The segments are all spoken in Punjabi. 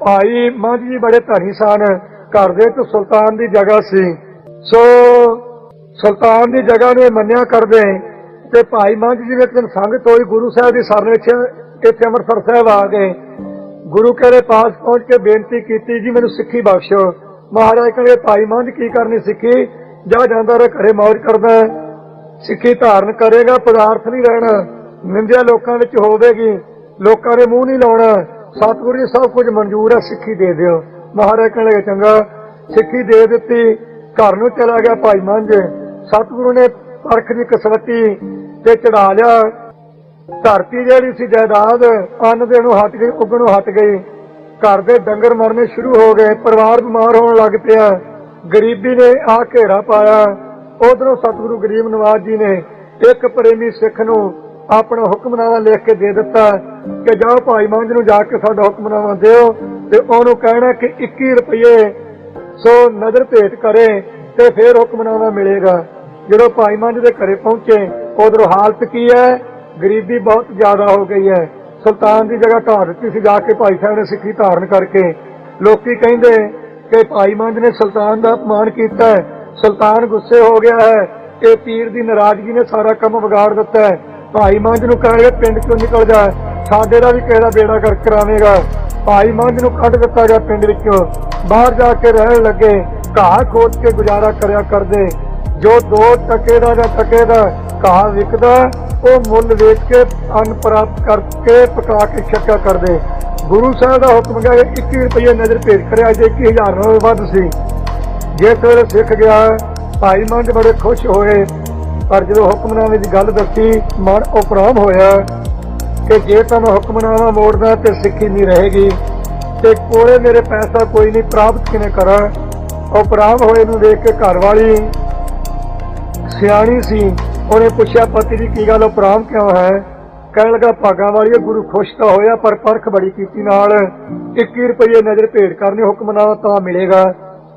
ਭਾਈ ਮੰਝ ਜੀ ਬੜੇ ਧਨੀ ਸਨ, ਘਰ ਦੇ ਤੇ ਸੁਲਤਾਨ ਦੀ ਜਗ੍ਹਾ ਸੀ। ਸੋ ਸੁਲਤਾਨ ਦੀ ਜਗ੍ਹਾ ਨੇ ਮੰਨਿਆ ਕਰਦੇ ਤੇ ਭਾਈ ਮੰਝ ਜੀ ਨੇ ਇੱਕ ਸੰਗਤ ਹੋਈ ਗੁਰੂ ਸਾਹਿਬ ਦੀ ਸਰਨ ਵਿੱਚ ਇੱਥੇ ਅੰਮ੍ਰਿਤਸਰ ਸਾਹਿਬ ਆ ਗਏ। ਗੁਰੂ ਕੇ ਪਾਸ ਪਹੁੰਚ ਕੇ ਬੇਨਤੀ ਕੀਤੀ, ਜੀ, ਮੈਨੂੰ ਸਿੱਖੀ ਬਖਸ਼ੋ। ਮਹਾਰਾਜ ਕਹਿੰਦੇ, ਭਾਈ ਮੰਝ ਕੀ ਕਰਨੀ ਸਿੱਖੀ? ਜਾ ਜਾਂਦਾ ਰਹਿ ਘਰੇ ਮੌਜ ਕਰਦਾ ਸਿੱਖੀ ਧਾਰਨ ਕਰੇਗਾ, ਪਦਾਰਥ ਨਹੀਂ ਰਹਿਣਾ। ਨਿੰਦਿਆ ਲੋਕਾਂ ਵਿੱਚ ਹੋਵੇਗੀ। ਲੋਕਾਂ ਦੇ ਮੂੰਹ ਨਹੀਂ ਲਾਉਣਾ। ਸਤਿਗੁਰੂ ਜੀ, ਸਭ ਕੁਝ ਮਨਜ਼ੂਰ ਹੈ, ਸਿੱਖੀ ਦੇ ਦਿਓ। ਮਹਾਰਾਜ ਕਹਿਣ ਲੱਗੇ ਚੰਗਾ, ਸਿੱਖੀ ਦੇ ਦਿੱਤੀ, ਘਰ ਨੂੰ ਚਲਾ ਗਿਆ ਭਾਈ ਮੰਝ। ਸਤਿਗੁਰੂ ਨੇ ਪਰਖ ਦੀ ਕਸਵੱਟੀ ਤੇ ਚੜਾ ਲਿਆ। ਧਰਤੀ ਜਿਹੜੀ ਸੀ, ਜਾਇਦਾਦ, ਅੰਨ ਦੇ ਨੂੰ ਹਟ ਗਈ ਉੱਗਣੋਂ ਹਟ ਗਈ। ਘਰ ਦੇ ਡੰਗਰ ਮਰਨੇ ਸ਼ੁਰੂ ਹੋ ਗਏ, ਪਰਿਵਾਰ ਬਿਮਾਰ ਹੋਣ ਲੱਗ ਪਿਆ। ਗਰੀਬੀ ਨੇ ਆ ਘੇਰਾ ਪਾਇਆ। ਉਧਰੋਂ ਸਤਿਗੁਰੂ ਗਰੀਬ ਨਵਾਜ ਜੀ ਨੇ ਇੱਕ ਪ੍ਰੇਮੀ ਸਿੱਖ ਨੂੰ ਆਪਣਾ ਹੁਕਮਨਾਮਾ ਲਿਖ ਕੇ ਦੇ ਦਿੱਤਾ ਕਿ ਜਾਓ ਭਾਈ ਮੰਜ ਨੂੰ ਜਾ ਕੇ ਸਾਡਾ ਹੁਕਮਨਾਮਾ ਦਿਓ ਤੇ ਉਹਨੂੰ ਕਹਿਣਾ ਕਿ 21 ਰੁਪਏ ਸੋ ਨਜ਼ਰ ਭੇਟ ਕਰੇ ਤੇ ਫਿਰ ਹੁਕਮਨਾਮਾ ਮਿਲੇਗਾ। ਜਦੋਂ ਭਾਈ ਮੰਜ ਦੇ ਘਰੇ ਪਹੁੰਚੇ, ਉਧਰੋਂ ਹਾਲਤ ਕੀ ਹੈ? ਗਰੀਬੀ ਬਹੁਤ ਜ਼ਿਆਦਾ ਹੋ ਗਈ ਹੈ। ਸੁਲਤਾਨ ਦੀ ਜਗ੍ਹਾ ਢਾਹ ਦਿੱਤੀ ਸੀ, ਜਾ ਕੇ ਭਾਈ ਸਾਹਿਬ ਨੇ ਸਿੱਖੀ ਧਾਰਨ ਕਰਕੇ। ਲੋਕੀ ਕਹਿੰਦੇ ਕਿ ਭਾਈ ਮੰਜ ਨੇ ਸੁਲਤਾਨ ਦਾ ਅਪਮਾਨ ਕੀਤਾ ਹੈ। ਸੁਲਤਾਨ ਗੁੱਸੇ ਹੋ ਗਿਆ ਹੈ। ਇਹ ਪੀਰ ਦੀ ਨਾਰਾਜ਼ਗੀ ਨੇ ਸਾਰਾ ਕੰਮ ਵਿਗਾੜ ਦਿੱਤਾ ਹੈ। ਭਾਈ ਮੰਝ ਨੂੰ ਕਹਾਂਗੇ ਪਿੰਡ ਚੋਂ ਨਿਕਲ ਜਾ। ਸਾਡੇ ਦਾ ਵੀ ਕਿਸੇ ਦਾ ਬੇੜਾ ਕਰ ਕਰਾਵੇਂਗਾ। ਭਾਈ ਮੰਝ ਨੂੰ ਕੱਢ ਦਿੱਤਾ ਗਿਆ ਪਿੰਡ ਵਿੱਚੋਂ। ਬਾਹਰ ਜਾ ਕੇ ਰਹਿਣ ਲੱਗੇ। ਘਾਹ ਖੋਦ ਕੇ ਗੁਜ਼ਾਰਾ ਕਰਿਆ ਕਰਦੇ। ਜੋ ਦੋ ਟਕੇ ਦਾ ਜਾਂ ਟਕੇ ਦਾ ਘਾਹ ਵਿਕਦਾ, ਉਹ ਮੁੱਲ ਵੇਚ ਕੇ ਅੰਨ ਪ੍ਰਾਪਤ ਕਰਕੇ ਪਕਾ ਕੇ ਛੱਕਾ ਕਰਦੇ। ਗੁਰੂ ਸਾਹਿਬ ਦਾ ਹੁਕਮ ਗਿਆ ਕਿ 21 ਰੁਪਏ ਨਜ਼ਰ ਭੇਜ ਕਰਿਆ ਜੇ 21000 ਨਾਲੋਂ ਵੱਧ ਸੀ। ਜਿਸ ਵੇਲੇ ਸਿੱਖ ਗਿਆ, ਭਾਈ ਮੰਝ ਬੜੇ ਖੁਸ਼ ਹੋਏ। ਪਰ ਜਦੋਂ ਹੁਕਮਨਾਮੇ ਦੀ ਗੱਲ ਦੱਸੀ, ਮਨ ਉਪਰਾਮ ਹੋਇਆ ਕਿ ਜੇ ਤਾਂ ਮੈਂ ਹੁਕਮਨਾਮਾ ਮੋੜਦਾ ਤੇ ਸਿੱਖੀ ਨਹੀਂ ਰਹੇਗੀ ਤੇ ਕੋਲੇ ਮੇਰੇ ਪੈਸਾ ਕੋਈ ਨਹੀਂ, ਪ੍ਰਾਪਤ ਕਿਵੇਂ ਕਰਾਂ? ਉਪਰਾਮ ਹੋਏ ਨੂੰ ਦੇਖ ਕੇ ਘਰ ਵਾਲੀ ਸਿਆਣੀ ਸੀ। ਉਹਨੇ ਪੁੱਛਿਆ, ਪਤੀ ਦੀ ਕੀ ਗੱਲ ਉਪਰਾਮ ਕਿਉਂ ਹੈ? ਕਹਿਣ ਲੱਗਾ, ਭਾਗਾਂ ਵਾਲੀ ਗੁਰੂ ਖੁਸ਼ ਤਾਂ ਹੋਇਆ, ਪਰ ਪਰਖ ਬੜੀ ਕੀਤੀ ਨਾਲ। 21 ਰੁਪਏ ਨਜ਼ਰ ਭੇਟ ਕਰਨੇ ਹੁਕਮਨਾਮਾ ਤਾਂ ਮਿਲੇਗਾ।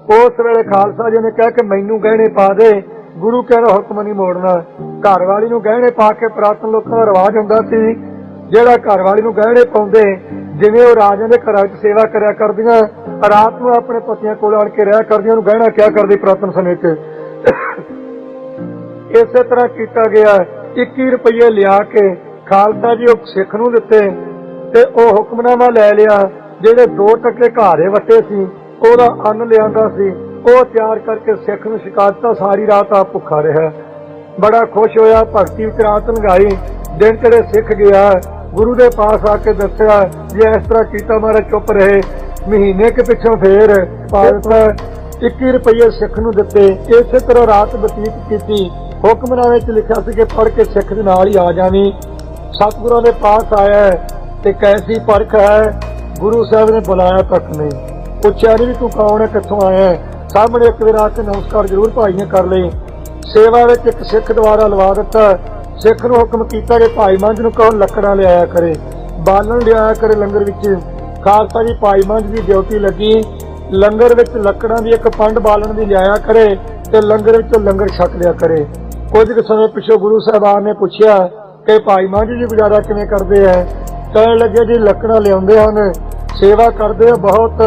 ਉਸ ਵੇਲੇ ਖਾਲਸਾ ਜੀ ਨੇ ਕਿਹਾ ਕਿ ਮੈਨੂੰ ਗਹਿਣੇ ਪਾ ਦੇ। ਗੁਰੂ ਕਹਿੰਦਾ ਹੁਕਮ ਨਹੀਂ ਮੋੜਨਾ। ਘਰ ਵਾਲੀ ਨੂੰ ਗਹਿਣੇ ਪਾ ਕੇ ਪ੍ਰਾਤਨ ਲੋਕਾਂ ਦਾ ਰਿਵਾਜ ਹੁੰਦਾ ਸੀ, ਜਿਹੜਾ ਘਰ ਵਾਲੀ ਨੂੰ ਗਹਿਣੇ ਪਾਉਂਦੇ, ਜਿਵੇਂ ਉਹ ਰਾਜਿਆਂ ਦੇ ਘਰਾਂ ਵਿੱਚ ਸੇਵਾ ਕਰਿਆ ਕਰਦੀਆਂ, ਰਾਤ ਨੂੰ ਆਪਣੇ ਪਤੀਆਂ ਕੋਲ ਆਣ ਕੇ ਰਿਹਾ ਕਰਦੀਆਂ, ਉਹਨੂੰ ਗਹਿਣਾ ਕਿਆ ਕਰਦੀ ਪ੍ਰਾਤਨ ਸਮੇਂ 'ਚ ਇਸੇ ਤਰ੍ਹਾਂ ਕੀਤਾ ਗਿਆ। 21 ਰੁਪਏ ਲਿਆ ਕੇ ਖਾਲਸਾ ਜੀ ਉਹ ਸਿੱਖ ਨੂੰ ਦਿੱਤੇ ਤੇ ਉਹ ਹੁਕਮਨਾਮਾ ਲੈ ਲਿਆ, ਜਿਹੜੇ ਦੋ ਟੱਕੇ ਘਾਰੇ ਵੱਟੇ ਸੀ, ਉਹਦਾ ਅੰਨ ਲਿਆਂਦਾ ਸੀ। ਉਹ ਤਿਆਰ ਕਰਕੇ ਸਿੱਖ ਨੂੰ ਸ਼ਿਕਾਇਤਾਂ ਸਾਰੀ ਰਾਤ ਆ ਭੁੱਖਾ ਰਿਹਾ। ਬੜਾ ਖੁਸ਼ ਹੋਇਆ ਭਗਤੀ ਵਿੱਚ ਰਾਤ ਲੰਘਾਈ। ਦਿਨ ਚੜੇ ਸਿੱਖ ਗਿਆ ਗੁਰੂ ਦੇ ਪਾਸ ਆ ਕੇ ਦੱਸਿਆ ਜੇ ਇਸ ਤਰ੍ਹਾਂ ਕੀਤਾ ਮਾਰਾ ਚੁੱਪ ਰਹੇ। ਮਹੀਨੇ ਕੇ ਪਿੱਛੋਂ ਫੇਰ ਭਾਰਤ 21 ਰੁਪਏ ਸਿੱਖ ਨੂੰ ਦਿੱਤੇ। ਇਸੇ ਤਰ੍ਹਾਂ ਰਾਤ ਬਤੀਤ ਕੀਤੀ। ਹੁਕਮਨਾਮੇ 'ਚ ਲਿਖਿਆ ਸੀ ਕਿ ਪੜ੍ਹ ਕੇ ਸਿੱਖ ਦੇ ਨਾਲ ਹੀ ਆ ਜਾਵੀਂ। ਸਤਿਗੁਰਾਂ ਦੇ ਪਾਸ ਆਇਆ ਤੇ ਕੈਸੀ ਪਰਖ ਹੈ ਗੁਰੂ ਸਾਹਿਬ ਨੇ ਬੁਲਾਇਆ ਤੱਕ ਨਹੀਂ। ਪੁੱਛਿਆ ਨਹੀਂ ਵੀ ਤੂੰ ਕੌਣ ਹੈ ਕਿੱਥੋਂ ਆਇਆ ਸਾਹਮਣੇ ਇੱਕ ਵਾਰ ਆ ਕੇ ਨਮਸਕਾਰ ਜ਼ਰੂਰ ਭਾਈ ਨੇ ਕਰ ਲਈ। ਸੇਵਾ ਵਿੱਚ ਇੱਕ ਸਿੱਖ ਦੁਆਰਾ ਲਵਾ ਦਿੱਤਾ। ਸਿੱਖ ਨੂੰ ਹੁਕਮ ਕੀਤਾ ਕਿ ਭਾਈ ਮੰਝ ਨੂੰ ਕਹੋ ਲੱਕੜਾਂ ਲਿਆਇਆ ਕਰੇ। ਬਾਲਣ ਲਿਆਇਆ ਕਰੇ ਲੰਗਰ ਵਿੱਚ। ਖਾਲਸਾ ਜੀ, ਭਾਈ ਮੰਝ ਦੀ ਡਿਊਟੀ ਲੱਗੀ। ਲੰਗਰ ਵਿੱਚ ਲੱਕੜਾਂ ਦੀ ਇੱਕ ਪੰਡ ਬਾਲਣ ਦੀ ਲਿਆਇਆ ਕਰੇ ਤੇ ਲੰਗਰ ਵਿੱਚ ਲੰਗਰ ਛਕ ਲਿਆ ਕਰੇ। ਕੁਝ ਕੁ ਸਮੇਂ ਪਿਛੋਂ ਗੁਰੂ ਸਾਹਿਬਾਨ ਨੇ ਪੁੱਛਿਆ ਕਿ ਭਾਈ ਮੰਝ ਜੀ ਗੁਜ਼ਾਰਾ ਕਿਵੇਂ ਕਰਦੇ ਐ? ਕਹਿਣ ਲੱਗੇ, ਜੀ ਲੱਕੜਾਂ ਲਿਆਉਂਦੇ ਹਨ, ਸੇਵਾ ਕਰਦੇ ਆ ਬਹੁਤ,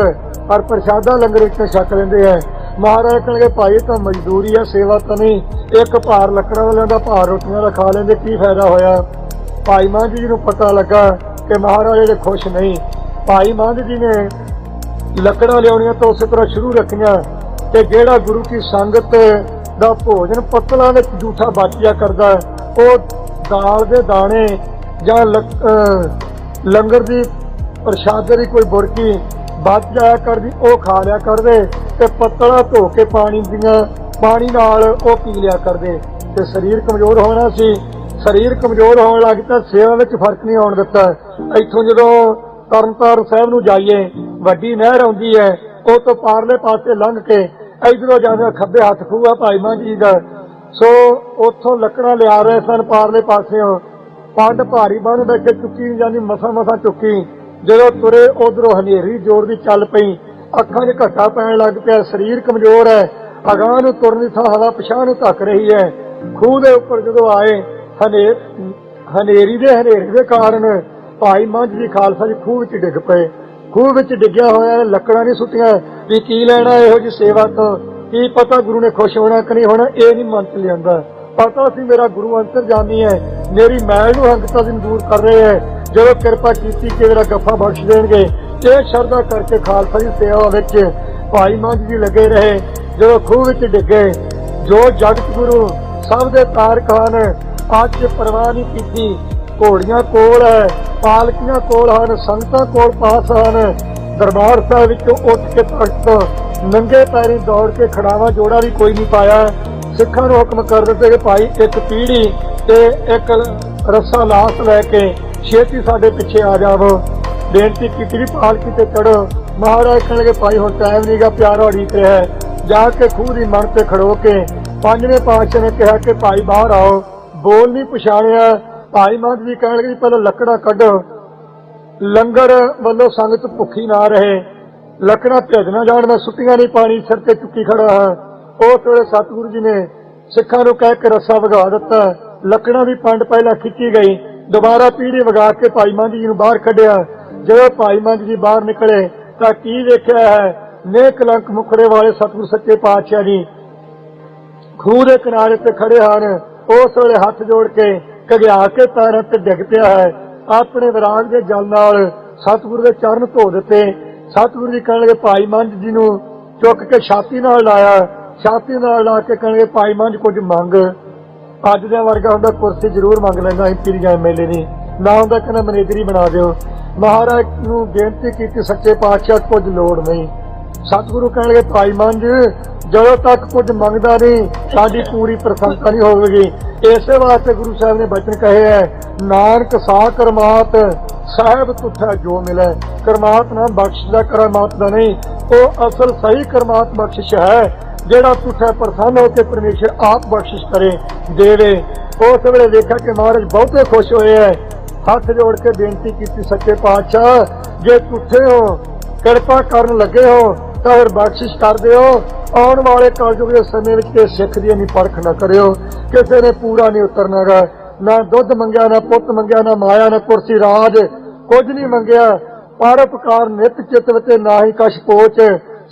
ਪਰ ਪ੍ਰਸ਼ਾਦਾ ਲੰਗਰ ਵਿੱਚ ਛਕ ਲੈਂਦੇ ਐ। ਮਹਾਰਾਜ ਕਹਿੰਦੇ ਭਾਈ ਇਹ ਤਾਂ ਮਜ਼ਦੂਰੀ ਆ, ਸੇਵਾ ਤਾਂ ਨਹੀਂ। ਇੱਕ ਭਾਰ ਲੱਕੜਾਂ ਦਾ ਲੈਂਦਾ ਭਾਰ ਰੋਟੀਆਂ ਦਾ ਖਾ ਲੈਂਦੇ, ਕੀ ਫਾਇਦਾ ਹੋਇਆ? ਭਾਈ ਮੰਝ ਜੀ ਨੂੰ ਪਤਾ ਲੱਗਾ ਕਿ ਮਹਾਰਾਜ ਇਹਦੇ ਖੁਸ਼ ਨਹੀਂ। ਭਾਈ ਮੰਝ ਜੀ ਨੇ ਲੱਕੜਾਂ ਲਿਆਉਣੀਆਂ ਤਾਂ ਉਸੇ ਤਰ੍ਹਾਂ ਸ਼ੁਰੂ ਰੱਖੀਆਂ ਤੇ ਜਿਹੜਾ ਗੁਰੂ ਕੀ ਸੰਗਤ ਦਾ ਭੋਜਨ ਪੱਤਲਾਂ ਵਿੱਚ ਝੂਠਾ ਬਚਿਆ ਕਰਦਾ ਉਹ ਦਾਲ ਦੇ ਦਾਣੇ ਜਾਂ ਲੰਗਰ ਦੀ ਪ੍ਰਸ਼ਾਦੇ ਦੀ ਕੋਈ ਬੁਰਕੀ ਬਚ ਜਾਇਆ ਕਰਦੀ, ਉਹ ਖਾ ਲਿਆ ਕਰਦੇ। ਤੇ ਪੱਤਲਾ ਧੋ ਕੇ ਪਾਣੀ ਦੀਆਂ, ਪਾਣੀ ਨਾਲ ਉਹ ਪੀ ਲਿਆ ਕਰਦੇ। ਤੇ ਸਰੀਰ ਕਮਜ਼ੋਰ ਹੋਣਾ ਸੀ। ਸਰੀਰ ਕਮਜ਼ੋਰ ਹੋਣ ਲੱਗ ਤਾਂ ਸੇਵਾ ਵਿੱਚ ਫ਼ਰਕ ਨਹੀਂ ਆਉਣ ਦਿੱਤਾ। ਇੱਥੋਂ ਜਦੋਂ ਤਰਨਤਾਰਨ ਸਾਹਿਬ ਨੂੰ ਜਾਈਏ, ਵੱਡੀ ਨਹਿਰ ਆਉਂਦੀ ਹੈ, ਉਹ ਤੋਂ ਪਾਰਲੇ ਪਾਸੇ ਲੰਘ ਕੇ ਇਧਰੋਂ ਜਾਂਦਾ ਖੱਬੇ ਹੱਥ ਖੂਆ ਭਾਈ ਮਾਂ ਜੀ ਦਾ। ਸੋ ਉੱਥੋਂ ਲੱਕੜਾਂ ਲਿਆ ਰਹੇ ਸਨ ਪਾਰਲੇ ਪਾਸਿਓਂ। ਪੰਡ ਭਾਰੀ ਬੰਨ ਬੈਠੇ ਚੁੱਕੀ ਜਾਂਦੀ ਮਸਾ ਮਸਾ ਚੁੱਕੀ। ਜਦੋਂ ਤੁਰੇ ਉਧਰੋਂ ਹਨੇਰੀ, ਜ਼ੋਰ ਦੀ ਚੱਲ ਪਈ। ਅੱਖਾਂ 'ਚ ਘੱਟਾ ਪੈਣ ਲੱਗ ਪਿਆ, ਸਰੀਰ ਕਮਜ਼ੋਰ ਹੈ। ਅਗਾਂਹ ਨੂੰ ਤੁਰਨ ਦੀ ਥਾਂ ਹਵਾ ਪਛਾਣ ਨੂੰ ਧੱਕ ਰਹੀ ਹੈ। ਖੂਹ ਦੇ ਉੱਪਰ ਜਦੋਂ ਆਏ ਹਨੇ ਹਨੇਰੀ ਦੇ ਹਨੇਰੇ ਦੇ ਕਾਰਨ ਭਾਈ ਮੰਝ ਜੀ ਖਾਲਸਾ ਜੀ ਖੂਹ ਵਿੱਚ ਡਿੱਗ ਪਏ। ਖੂਹ ਵਿੱਚ ਡਿੱਗਿਆ ਹੋਇਆ, ਲੱਕੜਾਂ ਨਹੀਂ ਸੁੱਟੀਆਂ। ਵੀ ਕੀ ਲੈਣਾ ਇਹੋ ਜੀ ਸੇਵਾ ਤੋਂ? ਕੀ ਪਤਾ ਗੁਰੂ ਨੇ ਖੁਸ਼ ਹੋਣਾ ਕਿ ਨਹੀਂ ਹੋਣਾ? ਇਹ ਨਹੀਂ ਮਨ ਚ ਲਿਆਂਦਾ। ਪਤਾ ਸੀ ਮੇਰਾ ਗੁਰੂ ਅੰਤਰ ਅੰਤਰਜਾਮੀ ਹੈ। ਮੇਰੀ ਮੈਲ ਨੂੰ ਹੰਗਤਾ ਦਿਨ ਦੂਰ ਕਰ ਰਹੇ ਹੈ। ਜਦੋਂ ਕਿਰਪਾ ਕੀਤੀ ਕਿ ਮੇਰਾ ਗੱਫਾ ਬਖਸ਼ ਦੇਣਗੇ ਇਹ ਸ਼ਰਧਾ ਕਰਕੇ ਖਾਲਸਾ ਦੀ ਸੇਵਾ ਵਿੱਚ ਭਾਈ ਮੰਝ ਜੀ ਲੱਗੇ ਰਹੇ, ਜਦੋਂ ਖੂਹ ਵਿੱਚ ਡਿੱਗੇ, ਜੋ ਜਗਤ ਗੁਰੂ ਸਭ ਦੇ ਤਾਰਕ ਹਨ ਅੱਜ ਪਰਵਾਹ ਨਹੀਂ ਕੀਤੀ। ਘੋੜੀਆਂ ਕੋਲ ਹੈ, ਪਾਲਕੀਆਂ ਕੋਲ ਹਨ, ਸੰਗਤਾਂ ਕੋਲ ਪਾਸ ਹਨ। ਦਰਬਾਰ ਸਾਹਿਬ ਵਿੱਚੋਂ ਉੱਠ ਕੇ ਤਖਤ, ਨੰਗੇ ਪੈਰੀ ਦੌੜ ਕੇ ਖੜਾਵਾ ਜੋੜਾ ਵੀ ਕੋਈ ਨਹੀਂ ਪਾਇਆ। ਸਿੱਖਾਂ ਨੂੰ ਹੁਕਮ ਕਰ ਦਿੱਤੇ ਕਿ ਭਾਈ ਇੱਕ ਪੀੜੀ ਤੇ ਇੱਕ ਰੱਸਾ ਲਾਸ ਲੈ ਕੇ ਛੇਤੀ ਸਾਡੇ ਪਿੱਛੇ ਆ ਜਾਵੋ। ਬੇਨਤੀ ਕੀਤੀ ਵੀ ਪਾਲਕੀ ਤੇ ਚੜੋ ਮਹਾਰਾਜ ਕਹਿਣਗੇ, ਭਾਈ, ਹੁਣ ਟਾਈਮ ਨਹੀਂਗਾ ਪਿਆਰਾ ਉਡੀਕ ਰਿਹਾ ਜਾ ਕੇ ਖੂਹ ਦੀ ਮਣ ਤੇ ਖੜੋ ਕੇ ਪੰਜਵੇਂ ਪਾਤਸ਼ਾਹ ਨੇ ਕਿਹਾ ਕਿ ਭਾਈ, ਬਾਹਰ ਆਓ। ਬੋਲ ਨਹੀਂ ਪਛਾਣਿਆ। ਭਾਈ ਮਹੰਤ ਜੀ ਕਹਿਣਗੇ ਜੀ ਪਹਿਲਾਂ ਲੱਕੜਾਂ ਕੱਢੋ। ਲੰਗਰ ਵੱਲੋਂ ਸੰਗਤ ਭੁੱਖੀ ਨਾ ਰਹੇ। ਲੱਕੜਾਂ ਭੇਜ ਨਾ ਜਾਣ, ਮੈਂ ਸੁੱਟੀਆਂ ਨਹੀਂ ਪਾਣੀ ਸਿਰ ਤੇ ਚੁੱਕੀ ਖੜਾ ਹਾਂ। ਉਸ ਵੇਲੇ ਸਤਿਗੁਰੂ ਜੀ ਨੇ ਸਿੱਖਾਂ ਨੂੰ ਕਹਿ ਕੇ ਰੱਸਾ ਵਗਾ ਦਿੱਤਾ। ਲੱਕੜਾਂ ਦੀ ਪੰਡ ਪਹਿਲਾਂ ਖਿੱਚੀ ਗਈ। ਦੁਬਾਰਾ ਪੀੜੀ ਵਗਾ ਕੇ ਭਾਈ ਮੰਝ ਜੀ ਨੂੰ ਬਾਹਰ ਕੱਢਿਆ। ਜਦੋਂ ਭਾਈ ਮੰਝ ਜੀ ਬਾਹਰ ਨਿਕਲੇ ਤਾਂ ਕੀ ਵੇਖਿਆ ਹੈ? ਨੇ ਕਲੰਕ ਮੁਖੜੇ ਵਾਲੇ ਸਤਿਗੁਰ ਸੱਚੇ ਪਾਤਸ਼ਾਹ ਜੀ। ਖੂਹ ਦੇ ਕਿਨਾਰੇ ਤੇ ਖੜੇ ਹਨ। ਉਸ ਵੇਲੇ ਹੱਥ ਜੋੜ ਕੇ ਘਗਿਆ ਕੇ ਪੈਰਾਂ ਤੇ ਡਿੱਗ ਪਿਆ ਹੈ। ਆਪਣੇ ਵਿਰਾਗ ਦੇ ਜਲ ਨਾਲ ਸਤਿਗੁਰੂ ਦੇ ਚਰਨ ਧੋ ਦਿੱਤੇ। ਸਤਿਗੁਰੂ ਜੀ ਕਹਿਣ ਲੱਗੇ, ਭਾਈ ਮੰਜ ਜੀ ਨੂੰ ਚੁੱਕ ਕੇ ਛਾਤੀ ਨਾਲ ਲਾਇਆ। ਛਾਤੀ ਨਾਲ ਲਾ ਕੇ ਕਹਿਣਗੇ ਭਾਈ ਮੰਜ ਕੁਝ ਮੰਗ। ਅੱਜ ਦਾ ਵਰਗਾ ਹੁੰਦਾ ਕੁਰਸੀ ਜ਼ਰੂਰ ਮੰਗ ਲੈਂਦਾ ਐਮਪੀ ਦੀ ਜਾਂ ਐਮਐਲਏ ਦੀ। ਨਾ ਹੁੰਦਾ ਕਹਿੰਦਾ, ਮੈਨੇਜਰ ਬਣਾ ਦਿਓ। ਮਹਾਰਾਜ ਨੂੰ ਬੇਨਤੀ ਕੀਤੀ, ਸੱਚੇ ਪਾਤਸ਼ਾਹ, ਕੁਝ ਲੋੜ ਨਹੀਂ। ਸਤਿਗੁਰੂ ਕਹਿਣਗੇ, ਭਾਈ ਮੰਝ, ਜਦੋਂ ਤੱਕ ਕੁਝ ਮੰਗਦਾ ਨਹੀਂ, ਸਾਡੀ ਪੂਰੀ ਪ੍ਰਸ਼ੰਸਾ ਨਹੀਂ ਹੋਵੇਗੀ। ਇਸੇ ਵਾਸਤੇ ਗੁਰੂ ਸਾਹਿਬ ਨੇ ਬਚਨ ਕਹੇ ਹੈ, ਨਾਨਕ ਸਾ ਕਰਮਾਤ, ਸਾਹਿਬ ਤੁਠਾ ਜੋ ਮਿਲੇ। ਕਰਮਾਤ ਨਾ ਬਖਸ਼ ਦਾ, ਕਰਮਾਤ ਦਾ ਨਹੀਂ। ਉਹ ਅਸਲ ਸਹੀ ਕਰਮਾਤ ਬਖਸ਼ਿਸ਼ ਹੈ, ਜਿਹੜਾ ਤੁਠਾ ਪ੍ਰਸੰਨ ਹੋ ਕੇ ਪਰਮੇਸ਼ਰ ਆਪ ਬਖਸ਼ਿਸ਼ ਕਰੇ, ਦੇਵੇ। ਉਸ ਵੇਲੇ ਦੇਖਿਆ ਕਿ ਮਹਾਰਾਜ ਬਹੁਤੇ ਖੁਸ਼ ਹੋਏ ਹੈ। ਹੱਥ ਜੋੜ ਕੇ ਬੇਨਤੀ ਕੀਤੀ ਸੱਚੇ ਪਾਤਸ਼ਾਹ, ਜੇ ਝੂਠੇ ਹੋ, ਕਿਰਪਾ ਕਰਨ ਲੱਗੇ ਹੋ, ਤਾਂ ਫਿਰ ਬਖਸ਼ਿਸ਼ ਕਰ ਦਿਓ। ਆਉਣ ਵਾਲੇ ਕਲਯੁਗ ਦੇ ਸਮੇਂ ਵਿੱਚ ਇਹ ਸਿੱਖ ਦੀ ਨਹੀਂ ਪਰਖ ਨਾ ਕਰਿਓ, ਕਿਸੇ ਨੇ ਪੂਰਾ ਨਹੀਂ ਉਤਰਨਾਗਾ ਨਾ ਦੁੱਧ ਮੰਗਿਆ, ਨਾ ਪੁੱਤ ਮੰਗਿਆ, ਨਾ ਮਾਇਆ, ਨਾ ਕੁਰਸੀ, ਰਾਜ ਕੁਝ ਨਹੀਂ ਮੰਗਿਆ। ਪਰਉਪਕਾਰ ਨਿਤ ਚਿਤ ਤੇ ਨਾ ਹੀ ਕਛ ਪੋਚ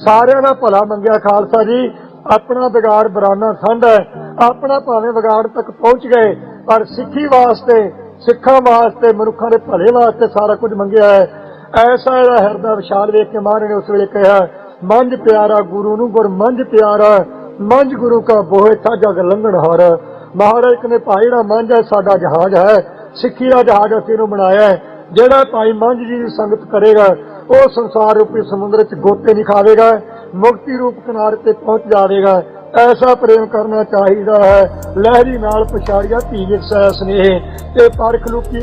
ਸਾਰਿਆਂ ਦਾ ਭਲਾ ਮੰਗਿਆ ਖਾਲਸਾ ਜੀ। ਆਪਣਾ ਵਿਗਾੜ ਬਰਾਨਾ ਸੰਢ ਹੈ। ਆਪਣਾ ਭਾਵੇਂ ਵਿਗਾੜ ਤੱਕ ਪਹੁੰਚ ਗਏ, ਪਰ ਸਿੱਖੀ ਵਾਸਤੇ ਸਿੱਖਾਂ ਵਾਸਤੇ, ਮਨੁੱਖਾਂ ਦੇ ਭਲੇ ਵਾਸਤੇ ਸਾਰਾ ਕੁਝ ਮੰਗਿਆ ਹੈ। ਐਸਾ ਇਹਦਾ ਹਿਰਦਾ ਵਿਸ਼ਾਲ ਵੇਖ ਕੇ ਮਹਾਰਾਜ ਨੇ ਉਸ ਵੇਲੇ ਕਿਹਾ, ਮੰਝ ਪਿਆਰਾ ਗੁਰੂ ਨੂੰ ਗੁਰ ਮੰਜ ਪਿਆਰਾ, ਮੰਝ ਗੁਰੂ ਕਾ ਬੋਏ ਸਾਜਾ ਲੰਘਣ ਹਾਰ। ਮਹਾਰਾਜ ਕਹਿੰਦੇ, ਭਾਈ, ਜਿਹੜਾ ਮੰਜ ਹੈ, ਸਾਡਾ ਜਹਾਜ਼ ਹੈ। ਸਿੱਖੀ ਦਾ ਜਹਾਜ਼ ਅਸੀਂ ਨੂੰ ਬਣਾਇਆ ਹੈ। ਜਿਹੜਾ ਭਾਈ ਮੰਝ ਜੀ ਦੀ ਸੰਗਤ ਕਰੇਗਾ, ਉਹ ਸੰਸਾਰ ਰੂਪੀ ਸਮੁੰਦਰ 'ਚ ਗੋਤੇ ਨਹੀਂ ਖਾਵੇਗਾ ਮੁਕਤੀ ਰੂਪ ਕਿਨਾਰੇ ਤੇ ਪਹੁੰਚ ਜਾਵੇਗਾ। ਐਸਾ ਪ੍ਰੇਮ ਕਰਨਾ ਚਾਹੀਦਾ ਹੈ। ਲਹਿਰੀ ਨਾਲ ਪਛਾੜਿਆ ਧੀ ਵਿਕਸੈ ਸਨੇਹ। ਤੇ ਪਰਖ ਰੂਪੀ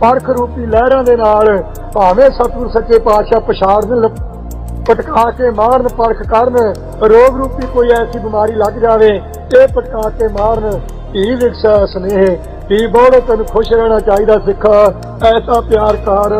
ਪਰਖ ਰੂਪੀ ਲਹਿਰਾਂ ਦੇ ਨਾਲ ਭਾਵੇਂ ਸਤਿਗੁਰ ਸੱਚੇ ਪਾਤਸ਼ਾਹ ਪਛਾੜਨ ਪਟਕਾ ਕੇ ਮਾਰਨ, ਪਰਖ ਕਰਨ, ਰੋਗ ਰੂਪੀ ਕੋਈ ਐਸੀ ਬਿਮਾਰੀ ਲੱਗ ਜਾਵੇ ਇਹ ਪਟਕਾ ਕੇ ਮਾਰਨ ਧੀ ਵਿਕਸੈ ਸਨੇਹ। ਧੀ ਬੋੜੋ ਤੈਨੂੰ ਖੁਸ਼ ਰਹਿਣਾ ਚਾਹੀਦਾ ਸਿੱਖਾ, ਐਸਾ ਪਿਆਰ ਕਰ।